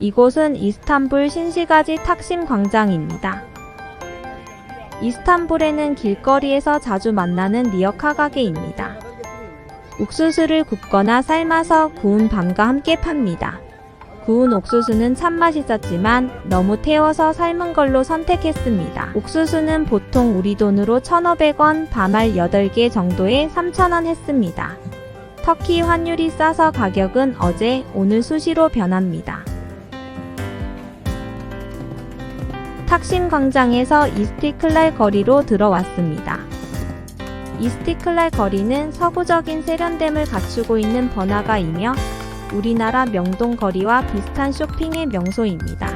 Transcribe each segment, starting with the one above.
이곳은 이스탄불 신시가지 탁심 광장입니다. 이스탄불에는 길거리에서 자주 만나는 리어카 가게입니다. 옥수수를 굽거나 삶아서 구운 밤과 함께 팝니다. 구운 옥수수는 참 맛 있었지만 너무 태워서 삶은 걸로 선택했습니다. 옥수수는 보통 우리 돈으로 1,500원, 밤알 8개 정도에 3,000원 했습니다. 터키 환율이 싸서 가격은 어제, 오늘 수시로 변합니다. 탁심 광장에서 이스티클랄 거리로 들어왔습니다. 이스티클랄 거리는 서구적인 세련됨을 갖추고 있는 번화가이며 우리나라 명동 거리와 비슷한 쇼핑의 명소입니다.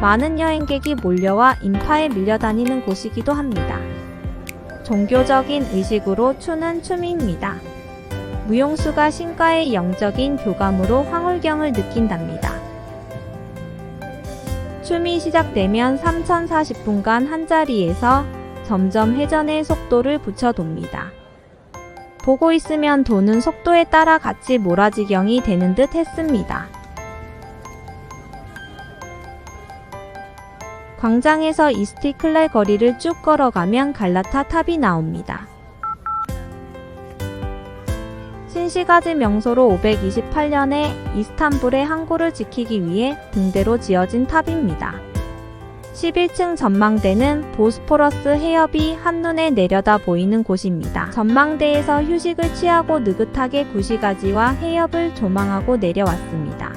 많은 여행객이 몰려와 인파에 밀려다니는 곳이기도 합니다. 종교적인 의식으로 추는 춤입니다. 무용수가 신과의 영적인 교감으로 황홀경을 느낀답니다. 춤이 시작되면 3040분간 한자리에서 점점 회전의 속도를 붙여돕니다. 보고 있으면 도는 속도에 따라 같이 몰아지경이 되는 듯 했습니다. 광장에서 이스티클랄 거리를 쭉 걸어가면 갈라타 탑이 나옵니다. 신시가지 명소로 528년에 이스탄불의 항구를 지키기 위해 등대로 지어진 탑입니다. 11층 전망대는 보스포러스 해협이 한눈에 내려다 보이는 곳입니다. 전망대에서 휴식을 취하고 느긋하게 구시가지와 해협을 조망하고 내려왔습니다.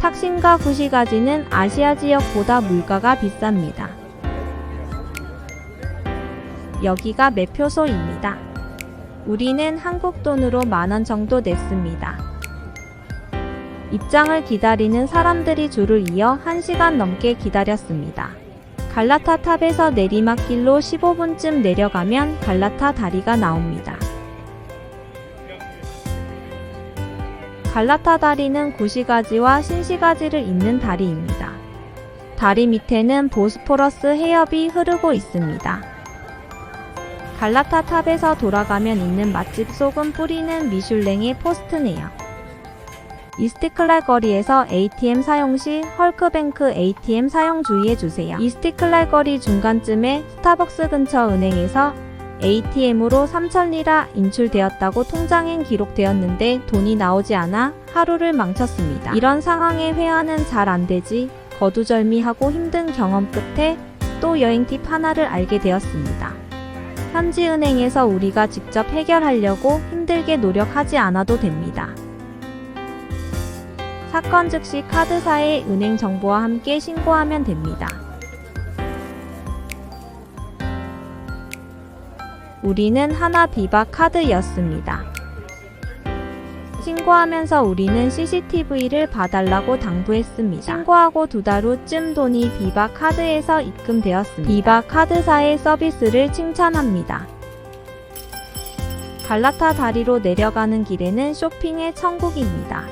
탁신과 구시가지는 아시아 지역보다 물가가 비쌉니다. 여기가 매표소입니다. 우리는 한국 돈으로 만원 정도 냈습니다. 입장을 기다리는 사람들이 줄을 이어 1시간 넘게 기다렸습니다. 갈라타 탑에서 내리막길로 15분쯤 내려가면 갈라타 다리가 나옵니다. 갈라타 다리는 구시가지와 신시가지를 잇는 다리입니다. 다리 밑에는 보스포러스 해협이 흐르고 있습니다. 갈라타 탑에서 돌아가면 있는 맛집 소금 뿌리는 미슐랭의 포스트네요. 이스티클랄 거리에서 ATM 사용 시 헐크뱅크 ATM 사용 주의해주세요. 이스티클랄 거리 중간쯤에 스타벅스 근처 은행에서 ATM으로 3,000리라 인출되었다고 통장엔 기록되었는데 돈이 나오지 않아 하루를 망쳤습니다. 이런 상황에 회화는 잘 안되지 거두절미하고 힘든 경험 끝에 또 여행 팁 하나를 알게 되었습니다. 현지은행에서 우리가 직접 해결하려고 힘들게 노력하지 않아도 됩니다. 사건 즉시 카드사의 은행 정보와 함께 신고하면 됩니다. 우리는 하나 비바 카드였습니다. 신고하면서 우리는 CCTV를 봐달라고 당부했습니다. 신고하고 두 달 후쯤 돈이 비바 카드에서 입금되었습니다. 비바 카드사의 서비스를 칭찬합니다. 갈라타 다리로 내려가는 길에는 쇼핑의 천국입니다.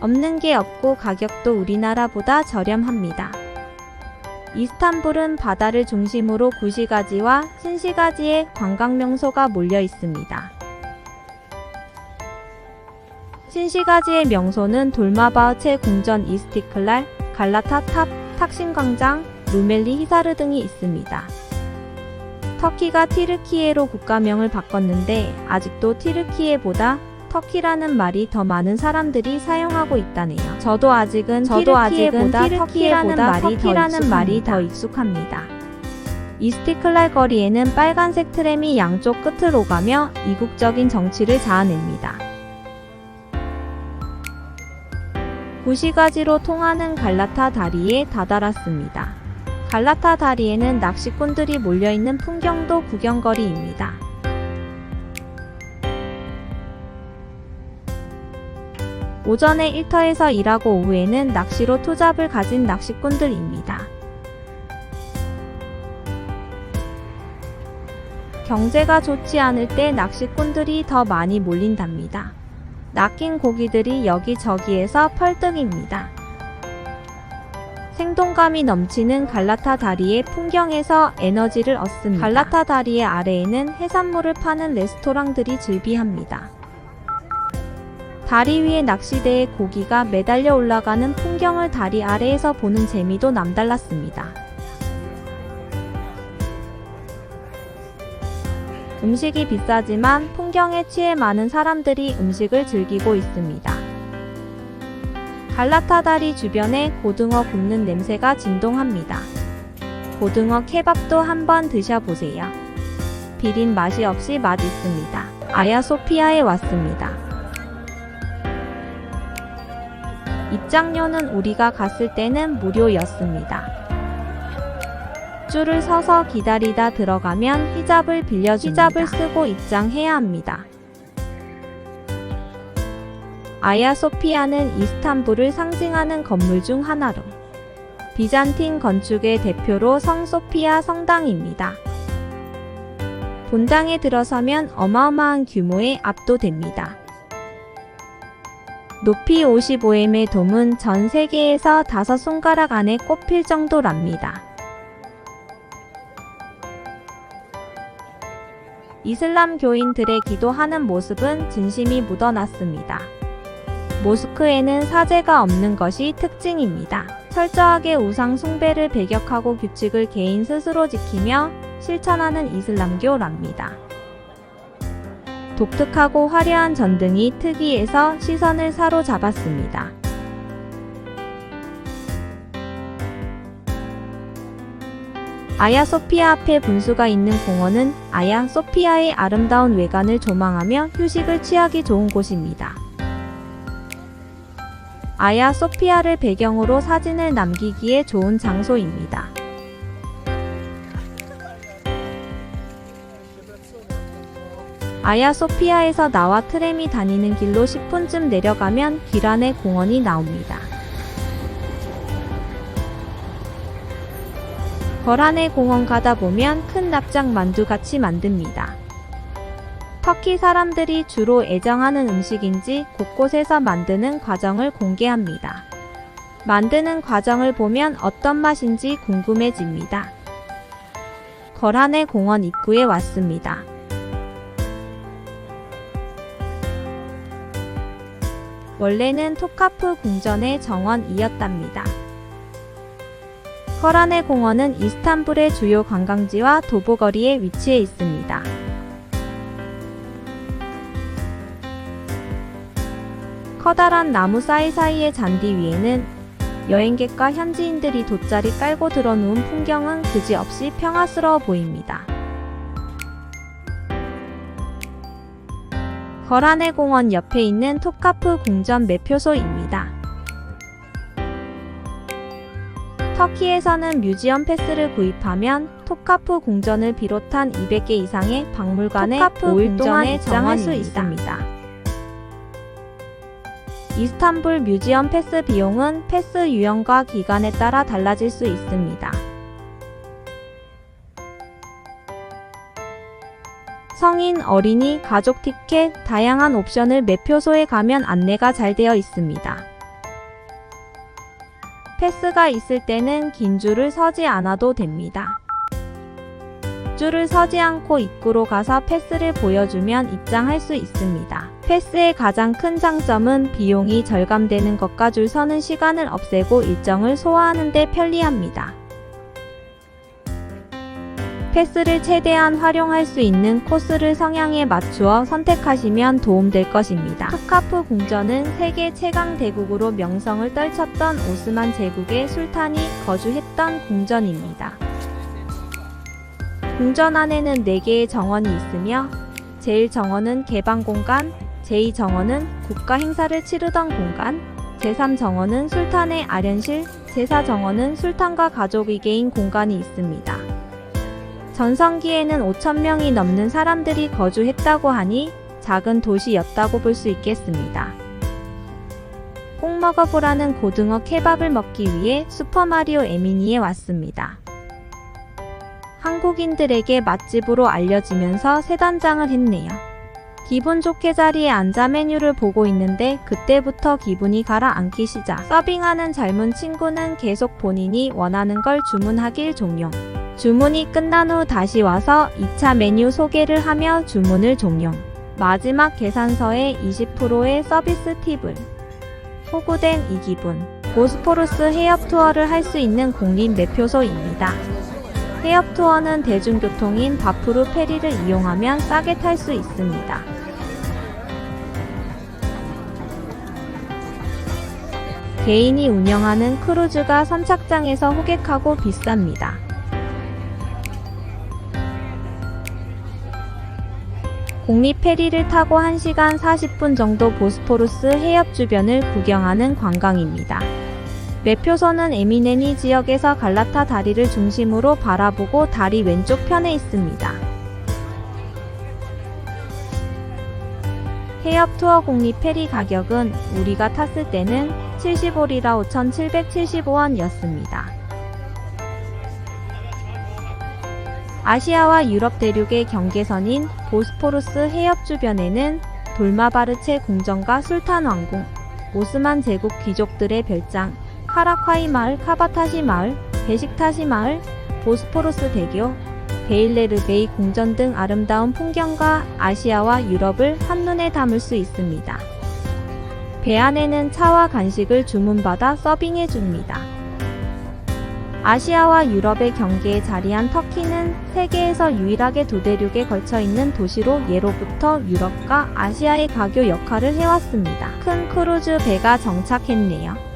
없는 게 없고 가격도 우리나라보다 저렴합니다. 이스탄불은 바다를 중심으로 구시가지와 신시가지의 관광 명소가 몰려 있습니다. 신시가지의 명소는 돌마바흐체 궁전 이스티클랄, 갈라타 탑, 탁신 광장, 루멜리 히사르 등이 있습니다. 터키가 티르키예로 국가명을 바꿨는데 아직도 티르키예보다 터키라는 말이 더 많은 사람들이 사용하고 있다네요. 저도 아직은 저도 아직은 터키라는 말이 터키라는 말이 더 익숙합니다. 이스티클랄 거리에는 빨간색 트램이 양쪽 끝을 오가며 이국적인 정치를 자아냅니다. 구시가지로 통하는 갈라타 다리에 다다랐습니다. 갈라타 다리에는 낚시꾼들이 몰려있는 풍경도 구경거리입니다. 오전에 일터에서 일하고 오후에는 낚시로 투잡을 가진 낚시꾼들입니다. 경제가 좋지 않을 때 낚시꾼들이 더 많이 몰린답니다. 낚인 고기들이 여기저기에서 펄뜩입니다. 생동감이 넘치는 갈라타 다리의 풍경에서 에너지를 얻습니다. 갈라타 다리의 아래에는 해산물을 파는 레스토랑들이 즐비합니다. 다리 위에 낚시대에 고기가 매달려 올라가는 풍경을 다리 아래에서 보는 재미도 남달랐습니다. 음식이 비싸지만 풍경에 취해 많은 사람들이 음식을 즐기고 있습니다. 갈라타 다리 주변에 고등어 굽는 냄새가 진동합니다. 고등어 케밥도 한번 드셔보세요. 비린 맛이 없이 맛있습니다. 아야소피아에 왔습니다. 입장료는 우리가 갔을 때는 무료였습니다. 줄을 서서 기다리다 들어가면 히잡을 빌려줍니다. 히잡을 쓰고 입장해야 합니다. 아야 소피아는 이스탄불을 상징하는 건물 중 하나로 비잔틴 건축의 대표로 성 소피아 성당입니다. 본당에 들어서면 어마어마한 규모에 압도됩니다. 높이 55m의 돔은 전 세계에서 다섯 손가락 안에 꼽힐 정도랍니다. 이슬람 교인들의 기도하는 모습은 진심이 묻어났습니다. 모스크에는 사제가 없는 것이 특징입니다. 철저하게 우상 숭배를 배격하고 규칙을 개인 스스로 지키며 실천하는 이슬람교랍니다. 독특하고 화려한 전등이 특이해서 시선을 사로잡았습니다. 아야 소피아 앞에 분수가 있는 공원은 아야 소피아의 아름다운 외관을 조망하며 휴식을 취하기 좋은 곳입니다. 아야 소피아를 배경으로 사진을 남기기에 좋은 장소입니다. 아야 소피아에서 나와 트램이 다니는 길로 10분쯤 내려가면 길 안에 공원이 나옵니다. 거란의 공원 가다 보면 큰 납작 만두 같이 만듭니다. 터키 사람들이 주로 애정하는 음식인지 곳곳에서 만드는 과정을 공개합니다. 만드는 과정을 보면 어떤 맛인지 궁금해집니다. 거란의 공원 입구에 왔습니다. 원래는 토카프 궁전의 정원이었답니다. 거란의 공원은 이스탄불의 주요 관광지와 도보거리에 위치해 있습니다. 커다란 나무 사이사이의 잔디 위에는 여행객과 현지인들이 돗자리 깔고 들어누운 풍경은 그지없이 평화스러워 보입니다. 거란의 공원 옆에 있는 토카프 궁전 매표소입니다. 터키에서는 뮤지엄 패스를 구입하면 토카프 궁전을 비롯한 200개 이상의 박물관에 토카프 5일 동안에 궁전의 정할 수. 있습니다. 이스탄불 뮤지엄 패스 비용은 패스 유형과 기간에 따라 달라질 수 있습니다. 성인, 어린이, 가족 티켓, 다양한 옵션을 매표소에 가면 안내가 잘 되어 있습니다. 패스가 있을 때는 긴 줄을 서지 않아도 됩니다. 줄을 서지 않고 입구로 가서 패스를 보여주면 입장할 수 있습니다. 패스의 가장 큰 장점은 비용이 절감되는 것과 줄 서는 시간을 없애고 일정을 소화하는 데 편리합니다. 패스를 최대한 활용할 수 있는 코스를 성향에 맞추어 선택하시면 도움될 것입니다. 토카프 궁전은 세계 최강 대국으로 명성을 떨쳤던 오스만 제국의 술탄이 거주했던 궁전입니다. 궁전 안에는 4개의 정원이 있으며 제1정원은 개방 공간, 제2정원은 국가 행사를 치르던 공간, 제3정원은 술탄의 아련실, 제4정원은 술탄과 가족이 개인 공간이 있습니다. 전성기에는 5천명이 넘는 사람들이 거주했다고 하니 작은 도시였다고 볼 수 있겠습니다. 꼭 먹어보라는 고등어 케밥을 먹기 위해 슈퍼마리오 에미니에 왔습니다. 한국인들에게 맛집으로 알려지면서 새 단장을 했네요. 기분 좋게 자리에 앉아 메뉴를 보고 있는데 그때부터 기분이 가라앉기 시작. 서빙하는 젊은 친구는 계속 본인이 원하는 걸 주문하길 종용. 주문이 끝난 후 다시 와서 2차 메뉴 소개를 하며 주문을 종용. 마지막 계산서에 20%의 서비스 팁을. 호구된 이 기분. 보스포루스 해협 투어를 할 수 있는 공립 매표소입니다. 해협 투어는 대중교통인 바프루 페리를 이용하면 싸게 탈 수 있습니다. 개인이 운영하는 크루즈가 선착장에서 호객하고 비쌉니다. 공립 페리를 타고 1시간 40분 정도 보스포루스 해협 주변을 구경하는 관광입니다. 매표소는 에미네니 지역에서 갈라타 다리를 중심으로 바라보고 다리 왼쪽 편에 있습니다. 해협 투어 공립 페리 가격은 우리가 탔을 때는 75리라 5,775원이었습니다. 아시아와 유럽 대륙의 경계선인 보스포루스 해협 주변에는 돌마바르체 궁전과 술탄 왕궁, 오스만 제국 귀족들의 별장, 카라콰이 마을, 카바타시 마을, 베식타시 마을, 보스포루스 대교, 베일레르베이 궁전 등 아름다운 풍경과 아시아와 유럽을 한눈에 담을 수 있습니다. 배 안에는 차와 간식을 주문받아 서빙해 줍니다. 아시아와 유럽의 경계에 자리한 터키는 세계에서 유일하게 두 대륙에 걸쳐 있는 도시로 예로부터 유럽과 아시아의 가교 역할을 해왔습니다. 큰 크루즈 배가 정착했네요.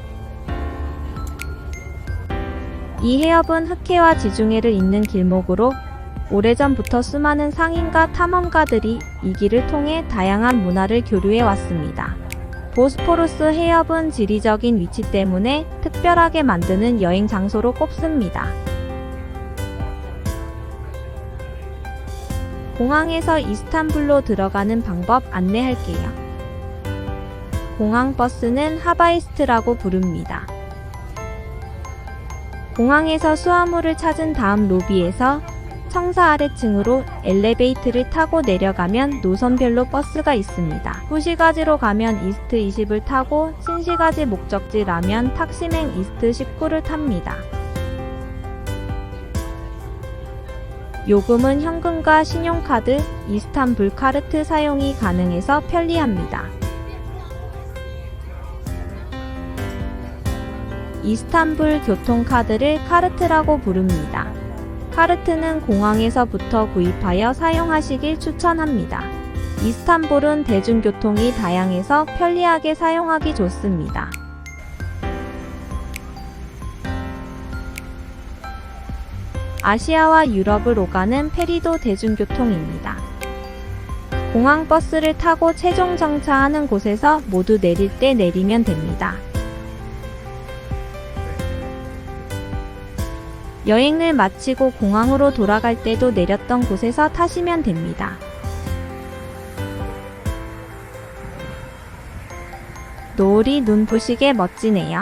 이 해협은 흑해와 지중해를 잇는 길목으로 오래전부터 수많은 상인과 탐험가들이 이 길을 통해 다양한 문화를 교류해 왔습니다. 보스포루스 해협은 지리적인 위치 때문에 특별하게 만드는 여행 장소로 꼽습니다. 공항에서 이스탄불로 들어가는 방법 안내할게요. 공항 버스는 하바이스트라고 부릅니다. 공항에서 수화물을 찾은 다음 로비에서 청사 아래층으로 엘리베이터를 타고 내려가면 노선별로 버스가 있습니다. 후시가지로 가면 이스트 20을 타고 신시가지 목적지 라면 탁시맹 이스트 19를 탑니다. 요금은 현금과 신용카드, 이스탄불 카르트 사용이 가능해서 편리합니다. 이스탄불 교통카드를 카르트라고 부릅니다. 카르트는 공항에서부터 구입하여 사용하시길 추천합니다. 이스탄불은 대중교통이 다양해서 편리하게 사용하기 좋습니다. 아시아와 유럽을 오가는 페리도 대중교통입니다. 공항 버스를 타고 최종 정차하는 곳에서 모두 내릴 때 내리면 됩니다. 여행을 마치고 공항으로 돌아갈 때도 내렸던 곳에서 타시면 됩니다. 노을이 눈부시게 멋지네요.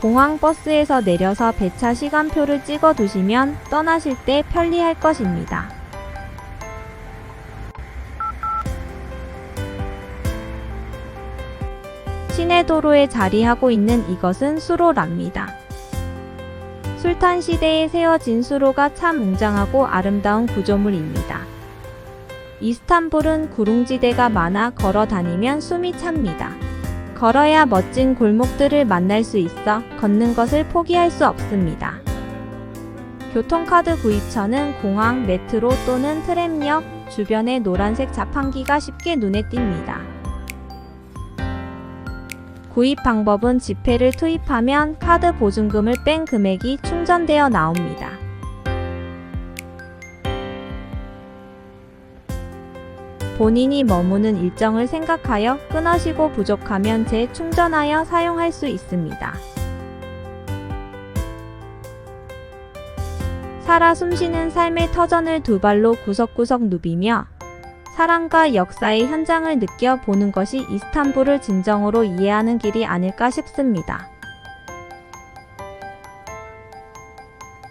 공항 버스에서 내려서 배차 시간표를 찍어 두시면 떠나실 때 편리할 것입니다. 시내 도로에 자리하고 있는 이것은 수로랍니다. 술탄 시대에 세워진 수로가 참 웅장하고 아름다운 구조물입니다. 이스탄불은 구릉지대가 많아 걸어 다니면 숨이 찹니다. 걸어야 멋진 골목들을 만날 수 있어 걷는 것을 포기할 수 없습니다. 교통카드 구입처는 공항, 메트로 또는 트램역 주변의 노란색 자판기가 쉽게 눈에 띕니다. 구입 방법은 지폐를 투입하면 카드 보증금을 뺀 금액이 충전되어 나옵니다. 본인이 머무는 일정을 생각하여 끊어시고 부족하면 재충전하여 사용할 수 있습니다. 살아 숨쉬는 삶의 터전을 두 발로 구석구석 누비며 사랑과 역사의 현장을 느껴보는 것이 이스탄불을 진정으로 이해하는 길이 아닐까 싶습니다.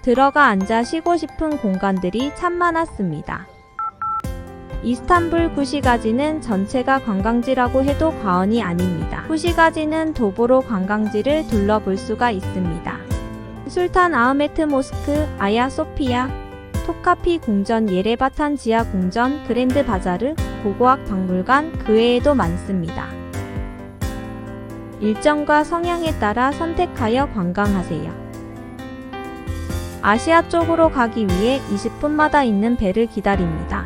들어가 앉아 쉬고 싶은 공간들이 참 많았습니다. 이스탄불 구시가지는 전체가 관광지라고 해도 과언이 아닙니다. 구시가지는 도보로 관광지를 둘러볼 수가 있습니다. 술탄 아흐메트 모스크, 아야 소피아, 토카피 궁전, 예레바탄 지하 궁전, 그랜드 바자르, 고고학 박물관, 그 외에도 많습니다. 일정과 성향에 따라 선택하여 관광하세요. 아시아 쪽으로 가기 위해 20분마다 있는 배를 기다립니다.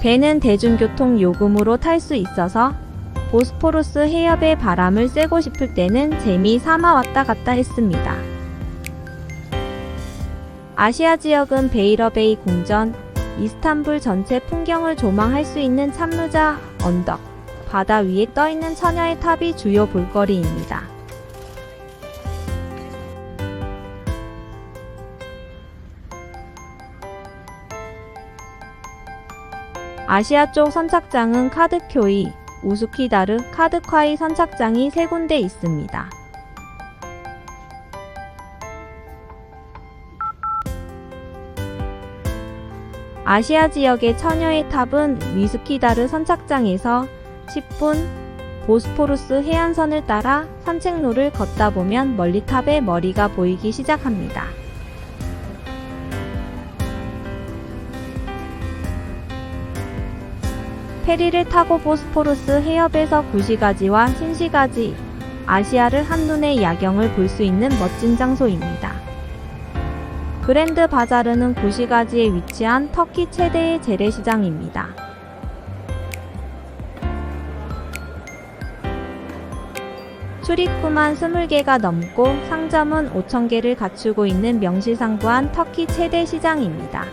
배는 대중교통 요금으로 탈 수 있어서 보스포루스 해협의 바람을 쐬고 싶을 때는 재미 삼아 왔다 갔다 했습니다. 아시아 지역은 베이러베이 궁전, 이스탄불 전체 풍경을 조망할 수 있는 참루자 언덕, 바다 위에 떠있는 처녀의 탑이 주요 볼거리입니다. 아시아 쪽 선착장은 카드쿄이, 우스키다르, 카드콰이 선착장이 세 군데 있습니다. 아시아 지역의 처녀의 탑은 위스키다르 선착장에서 10분 보스포루스 해안선을 따라 산책로를 걷다 보면 멀리 탑의 머리가 보이기 시작합니다. 페리를 타고 보스포루스 해협에서 구시가지와 신시가지, 아시아를 한눈에 야경을 볼 수 있는 멋진 장소입니다. 그랜드 바자르는 구시가지에 위치한 터키 최대의 재래시장입니다. 출입구만 20개가 넘고 상점은 5,000개를 갖추고 있는 명실상부한 터키 최대 시장입니다.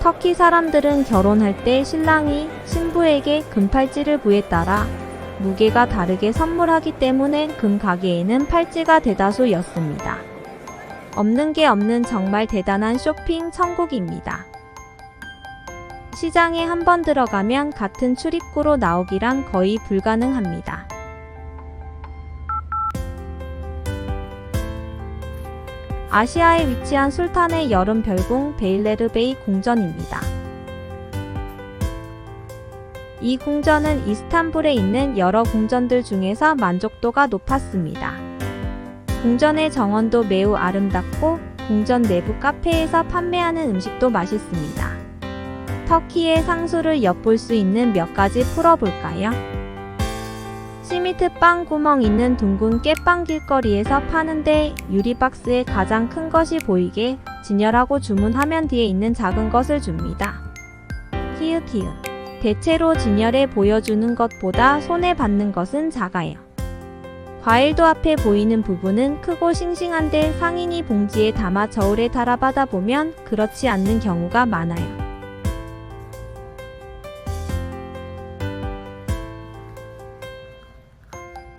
터키 사람들은 결혼할 때 신랑이 신부에게 금팔찌를 부에 따라 무게가 다르게 선물하기 때문에 금 가게에는 팔찌가 대다수였습니다. 없는 게 없는 정말 대단한 쇼핑 천국입니다. 시장에 한 번 들어가면 같은 출입구로 나오기란 거의 불가능합니다. 아시아에 위치한 술탄의 여름 별궁 베일레르베이 궁전입니다. 이 궁전은 이스탄불에 있는 여러 궁전들 중에서 만족도가 높았습니다. 궁전의 정원도 매우 아름답고 궁전 내부 카페에서 판매하는 음식도 맛있습니다. 터키의 상수를 엿볼 수 있는 몇 가지 풀어볼까요? 시미트 빵 구멍 있는 둥근 깨빵 길거리에서 파는데 유리박스에 가장 큰 것이 보이게 진열하고 주문하면 뒤에 있는 작은 것을 줍니다. 히읗히읗. 대체로 진열해 보여주는 것보다 손에 받는 것은 작아요. 과일도 앞에 보이는 부분은 크고 싱싱한데 상인이 봉지에 담아 저울에 달아받아 보면 그렇지 않는 경우가 많아요.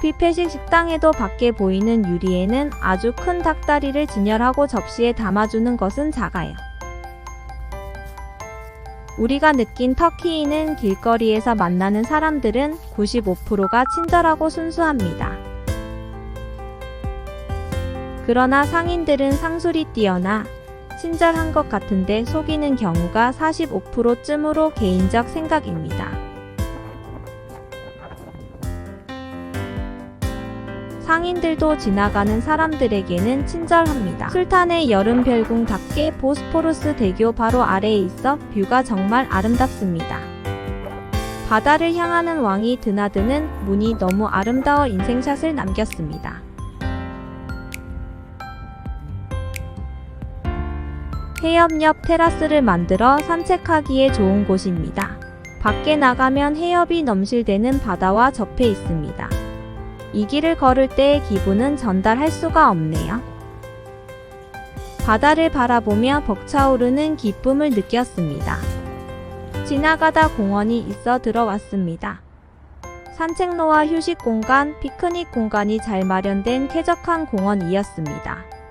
뷔페식 식당에도 밖에 보이는 유리에는 아주 큰 닭다리를 진열하고 접시에 담아주는 것은 작아요. 우리가 느낀 터키인은 길거리에서 만나는 사람들은 95%가 친절하고 순수합니다. 그러나 상인들은 상술이 뛰어나 친절한 것 같은데 속이는 경우가 45%쯤으로 개인적 생각입니다. 상인들도 지나가는 사람들에게는 친절합니다. 술탄의 여름 별궁답게 보스포루스 대교 바로 아래에 있어 뷰가 정말 아름답습니다. 바다를 향하는 왕이 드나드는 문이 너무 아름다워 인생샷을 남겼습니다. 해협 옆 테라스를 만들어 산책하기에 좋은 곳입니다. 밖에 나가면 해협이 넘실대는 바다와 접해 있습니다. 이 길을 걸을 때의 기분은 전달할 수가 없네요. 바다를 바라보며 벅차오르는 기쁨을 느꼈습니다. 지나가다 공원이 있어 들어왔습니다. 산책로와 휴식 공간, 피크닉 공간이 잘 마련된 쾌적한 공원이었습니다.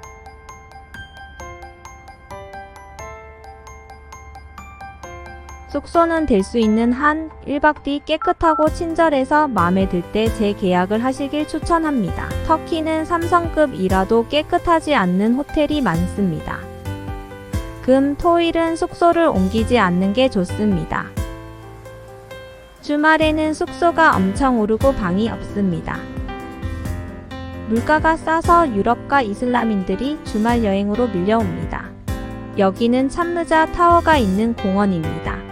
숙소는 될 수 있는 한 1박 뒤 깨끗하고 친절해서 마음에 들 때 재계약을 하시길 추천합니다. 터키는 3성급이라도 깨끗하지 않는 호텔이 많습니다. 금, 토일은 숙소를 옮기지 않는 게 좋습니다. 주말에는 숙소가 엄청 오르고 방이 없습니다. 물가가 싸서 유럽과 이슬람인들이 주말 여행으로 밀려옵니다. 여기는 참느자 타워가 있는 공원입니다.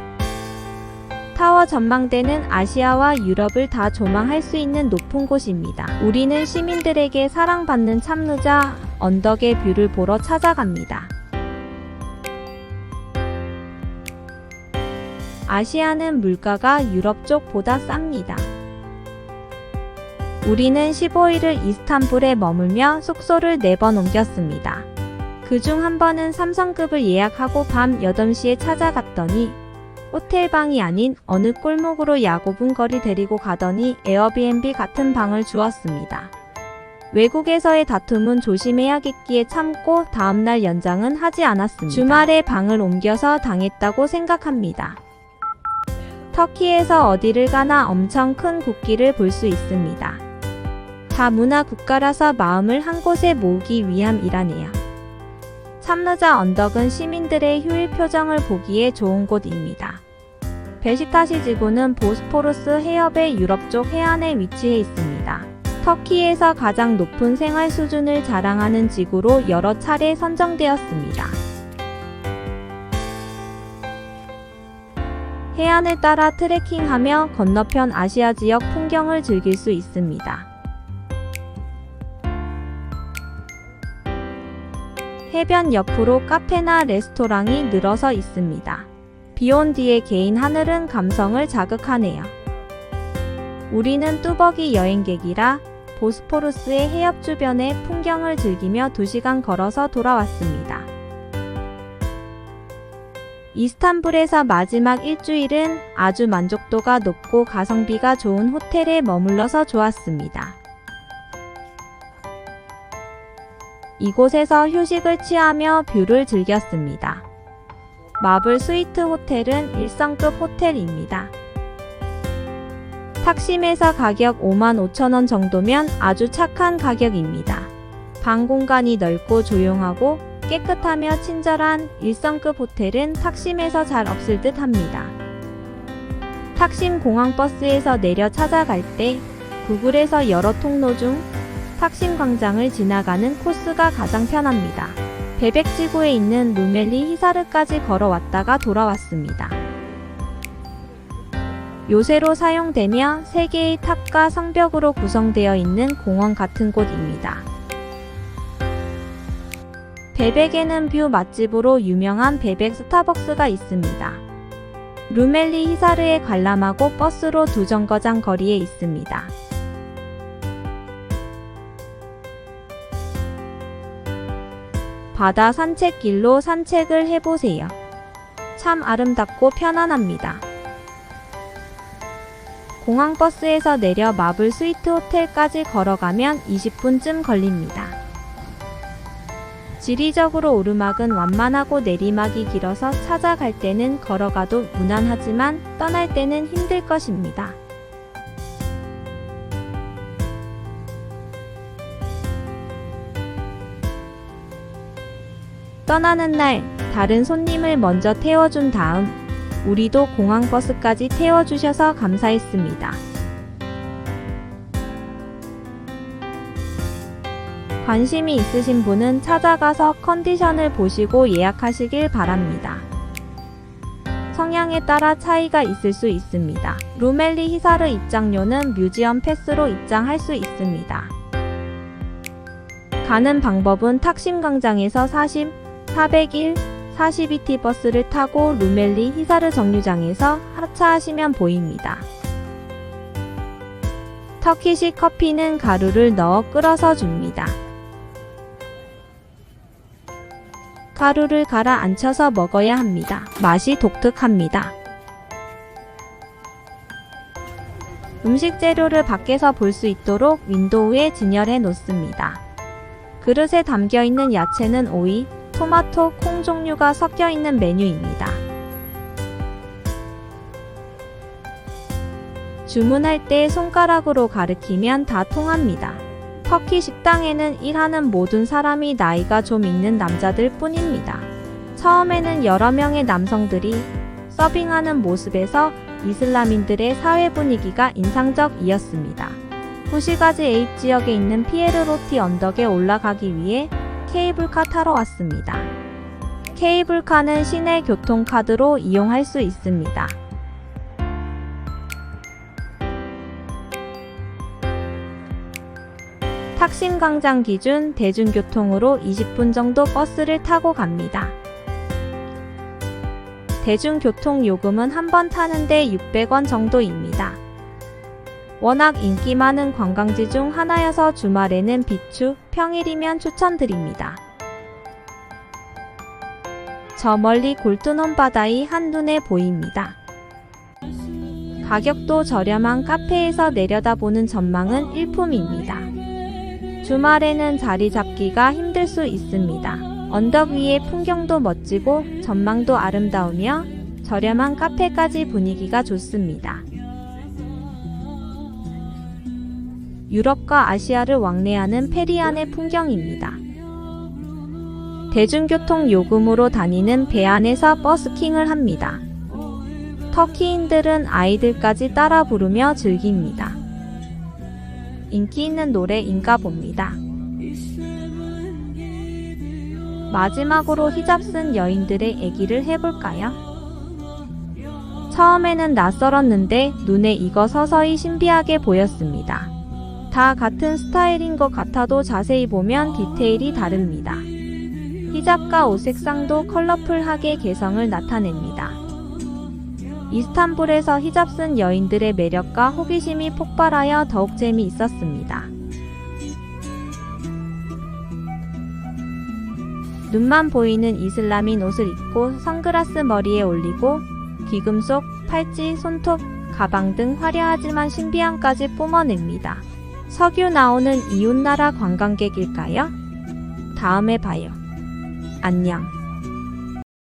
타워 전망대는 아시아와 유럽을 다 조망할 수 있는 높은 곳입니다. 우리는 시민들에게 사랑받는 참느자 언덕의 뷰를 보러 찾아갑니다. 아시아는 물가가 유럽 쪽보다 쌉니다. 우리는 15일을 이스탄불에 머물며 숙소를 4번 옮겼습니다. 그중 한 번은 삼성급을 예약하고 밤 8시에 찾아갔더니 호텔 방이 아닌 어느 골목으로 야곱은 거리 데리고 가더니 에어비앤비 같은 방을 주었습니다. 외국에서의 다툼은 조심해야겠기에 참고 다음날 연장은 하지 않았습니다. 주말에 방을 옮겨서 당했다고 생각합니다. 터키에서 어디를 가나 엄청 큰 국기를 볼 수 있습니다. 다문화 국가라서 마음을 한 곳에 모으기 위함이라네요. 참느자 언덕은 시민들의 휴일 표정을 보기에 좋은 곳입니다. 베시타시 지구는 보스포루스 해협의 유럽 쪽 해안에 위치해 있습니다. 터키에서 가장 높은 생활 수준을 자랑하는 지구로 여러 차례 선정되었습니다. 해안을 따라 트레킹하며 건너편 아시아 지역 풍경을 즐길 수 있습니다. 해변 옆으로 카페나 레스토랑이 늘어서 있습니다. 비온 뒤에 개인 하늘은 감성을 자극하네요. 우리는 뚜벅이 여행객이라 보스포루스의 해협 주변의 풍경을 즐기며 2시간 걸어서 돌아왔습니다. 이스탄불에서 마지막 일주일은 아주 만족도가 높고 가성비가 좋은 호텔에 머물러서 좋았습니다. 이곳에서 휴식을 취하며 뷰를 즐겼습니다. 마블 스위트 호텔은 1성급 호텔입니다. 탁심에서 가격 55,000원 정도면 아주 착한 가격입니다. 방 공간이 넓고 조용하고 깨끗하며 친절한 1성급 호텔은 탁심에서 잘 없을 듯 합니다. 탁심 공항버스에서 내려 찾아갈 때 구글에서 여러 통로 중 탁심 광장을 지나가는 코스가 가장 편합니다. 베백지구에 있는 루멜리 히사르까지 걸어왔다가 돌아왔습니다. 요새로 사용되며 3개의 탑과 성벽으로 구성되어 있는 공원 같은 곳입니다. 베백에는 뷰 맛집으로 유명한 베백 스타벅스가 있습니다. 루멜리 히사르에 관람하고 버스로 두 정거장 거리에 있습니다. 바다 산책길로 산책을 해보세요. 참 아름답고 편안합니다. 공항버스에서 내려 마블 스위트 호텔까지 걸어가면 20분쯤 걸립니다. 지리적으로 오르막은 완만하고 내리막이 길어서 찾아갈 때는 걸어가도 무난하지만 떠날 때는 힘들 것입니다. 떠나는 날 다른 손님을 먼저 태워준 다음 우리도 공항버스까지 태워주셔서 감사했습니다. 관심이 있으신 분은 찾아가서 컨디션을 보시고 예약하시길 바랍니다. 성향에 따라 차이가 있을 수 있습니다. 루멜리 히사르 입장료는 뮤지엄 패스로 입장할 수 있습니다. 가는 방법은 탁심 광장에서 40, 401, 42T 버스를 타고 루멜리 히사르 정류장에서 하차하시면 보입니다. 터키식 커피는 가루를 넣어 끓어서 줍니다. 가루를 가라앉혀서 먹어야 합니다. 맛이 독특합니다. 음식 재료를 밖에서 볼 수 있도록 윈도우에 진열해 놓습니다. 그릇에 담겨 있는 야채는 오이, 토마토, 콩 종류가 섞여 있는 메뉴입니다. 주문할 때 손가락으로 가리키면 다 통합니다. 터키 식당에는 일하는 모든 사람이 나이가 좀 있는 남자들 뿐입니다. 처음에는 여러 명의 남성들이 서빙하는 모습에서 이슬람인들의 사회 분위기가 인상적이었습니다. 후시가지 에입 지역에 있는 피에르로티 언덕에 올라가기 위해 케이블카 타러 왔습니다. 케이블카는 시내 교통카드로 이용할 수 있습니다. 탁심 광장 기준 대중교통으로 20분 정도 버스를 타고 갑니다. 대중교통 요금은 한 번 타는데 600원 정도입니다. 워낙 인기 많은 관광지 중 하나여서 주말에는 비추, 평일이면 추천드립니다. 저 멀리 골드논 바다이 한눈에 보입니다. 가격도 저렴한 카페에서 내려다보는 전망은 일품입니다. 주말에는 자리 잡기가 힘들 수 있습니다. 언덕 위의 풍경도 멋지고 전망도 아름다우며 저렴한 카페까지 분위기가 좋습니다. 유럽과 아시아를 왕래하는 페리안의 풍경입니다. 대중교통 요금으로 다니는 배 안에서 버스킹을 합니다. 터키인들은 아이들까지 따라 부르며 즐깁니다. 인기 있는 노래인가 봅니다. 마지막으로 히잡 쓴 여인들의 얘기를 해볼까요? 처음에는 낯설었는데 눈에 익어 서서히 신비하게 보였습니다. 다 같은 스타일인 것 같아도 자세히 보면 디테일이 다릅니다. 히잡과 옷 색상도 컬러풀하게 개성을 나타냅니다. 이스탄불에서 히잡 쓴 여인들의 매력과 호기심이 폭발하여 더욱 재미있었습니다. 눈만 보이는 이슬람인 옷을 입고 선글라스 머리에 올리고 귀금속, 팔찌, 손톱, 가방 등 화려하지만 신비함까지 뿜어냅니다. 석유 나오는 이웃나라 관광객일까요? 다음에 봐요. 안녕.